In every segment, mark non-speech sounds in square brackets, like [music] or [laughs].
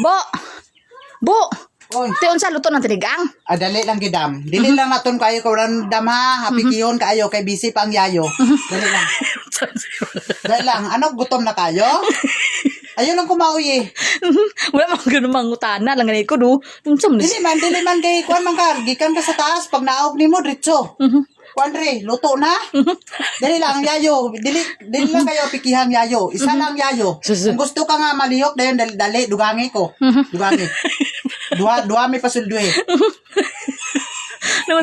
Bo! Bo! Oy, Ti unsa luto ng tinigang? ah, dali lang gidam. Dili lang naton kayo ko ran dam ha. Happy kiyon kaayo kay busy pa ang yayo. Dali lang. [laughs] Dali lang. Ano gutom na kayo? [laughs] Ayaw lang kumauyi. Wala man ganun mangutana lang ganito ko do. Unsa man Dili man, dili man kay kuan man ka. Gikan ka sa taas pag naog nimo diretso. Kuan re, luto na. [laughs] Dili lang ang yayo. Dili dili lang kayo pikihang yayo. Isa lang yayo. Kung gusto ka nga malihok dayon dali, dali dugangi ko. Dugangi. [laughs] Duha duha may pasulduhe. [laughs]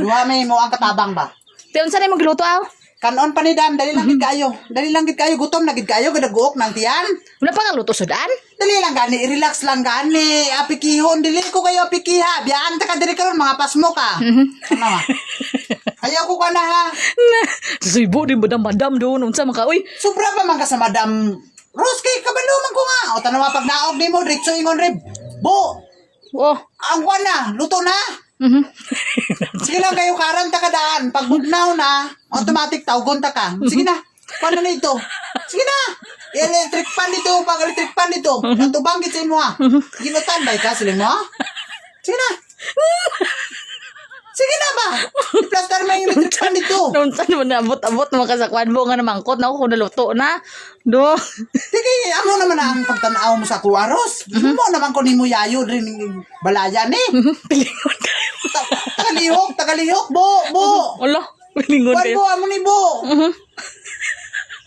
Duha may mo ang katabang ba. Ti unsa na magluto aw? Kanon pa ni dam, dali lang gid kayo. Dali lang gid kayo gutom na gid kayo gadaguok ng tiyan. Wala pa nga luto sudan? Dali lang gani, relax lang gani. Apikihon, dili ko kayo apikiha. Biyaan ta ka diri karon mga pasmo ka. Ano ma? Ayaw ko ka na ha. Na. Susibo din madam madam do unsa man ka uy. Sobra pa man ka sa Madam Rose kay kabalo man ko nga. O tanawa pag naog ni mo, diretso ingon rib. Bo, Oh. ang kuwan na, luto na. Mhm. [laughs] Sige lang kayo karan ta kadaan. Pag bugnaw na, automatic tawgon ta ka. Sige na. Paano na ito? Sige na. Electric pan dito, pag electric pan dito. Natubang sa imo ha. Ginutan ba ka sila mo ha? Sige na. [laughs] Sige na ba? I-plaster mo yung electric pan dito. Unsa naman abot-abot naman ka sa kwan mo nga namangkot na ako kung naluto na. Do. Sige, amo naman ang pagtanaw mo sa kuwaros. Mo naman ko ni mo yayo rin yung balayan eh. [laughs] Pilingon kayo. Ta- Tagalihok, tagalihok, bo, bo. Wala. Pilingon kayo. bo, amo ni bo.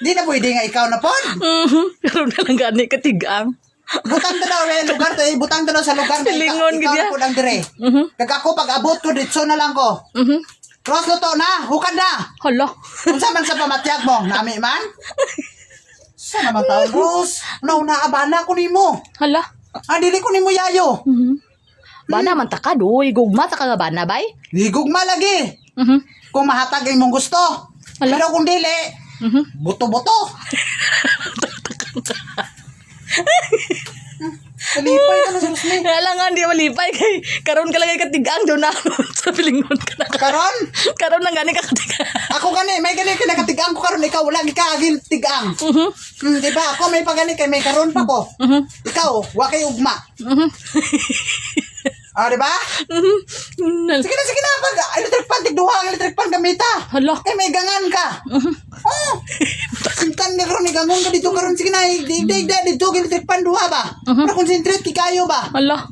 Di na pwede nga ikaw na pod. Mhm. Pero na lang gani katigang. Butang ta daw eh, lugar to eh. Butang ta daw sa lugar. na Pilingon, ikaw, ikaw gid na ya. po lang dire. Mhm. Kag ako pag abot ko, ditso na lang ko. Mhm. Cross luto na, hukad na. Hala. Kung saan man sa pamatyag mo, nami man. Sa naman tao, [laughs] Rose? Ano, naabana ko ni mo. Hala. Ah, dili ko ni mo yayo. Mhm. Bana man ta ka do, igugma ta ka nga bana bay. Ligugma lagi. Mhm. Kung mahatag ang mong gusto. Ala. Pero kung dili, Mhm. buto-buto. [laughs] Kalipay ka na sa Rosme. Kaya lang nga, di malipay kay karon ka lang kay katigang do na [laughs] sa pilingon ka na. Karon, Karon lang gani ka katigang. ako gani, may gani ka nakatigang ko karon ikaw wala ka agil tigang. Mhm. Hmm, di ba? Ako may pagani kay may karon pa ko. Mhm. Ikaw, wa kay ugma. Mhm. Ah, di ba? Mhm. Nal- Sige na, sige na. Pag electric pan, tigduha ang electric pan gamita. Hala. Kay may gangan ka. [laughs] Oh. Sintan karon, may gangon ka dito karon. Sige na, digdig da dito kay electric pan duha ba? Para concentrate ki kayo ba? Hala.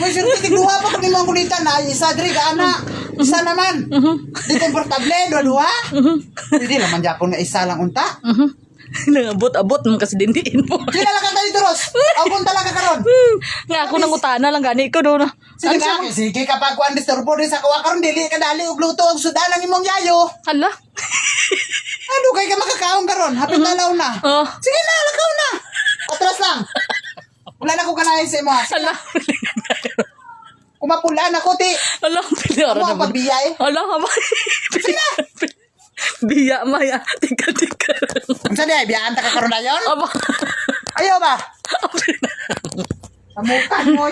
May sir, tigduha pa kung imong kulitan na isa diri ka ana. Isa naman. Di komportable duha-duha. Hindi naman Japon nga isa lang unta. Mhm. Nangabot-abot mo kasi dindiin mo. Lang ka dito, Ros. O punta lang ka karon. Hmm. Nga ako nang utana lang gani ko do na. Sige na, sige kapag kuan disturbo din sa kuwa karon dili ka dali og luto og sudan ang imong yayo. Hala. Ano kay ka makakaon karon? Hapit na law na. Oh. Sige na, lakaw na. Atras lang. Wala na ko kanahin sa imo. ha. Hala. Kung mapula na ko, ti. Hala. Pinara ang naman. pagbiya eh? Hala. Hala. Biya maya. Tika tika. Kung saan di, biyaan ta ka karon na yun? Aba. Ayaw ba? Samukan mo.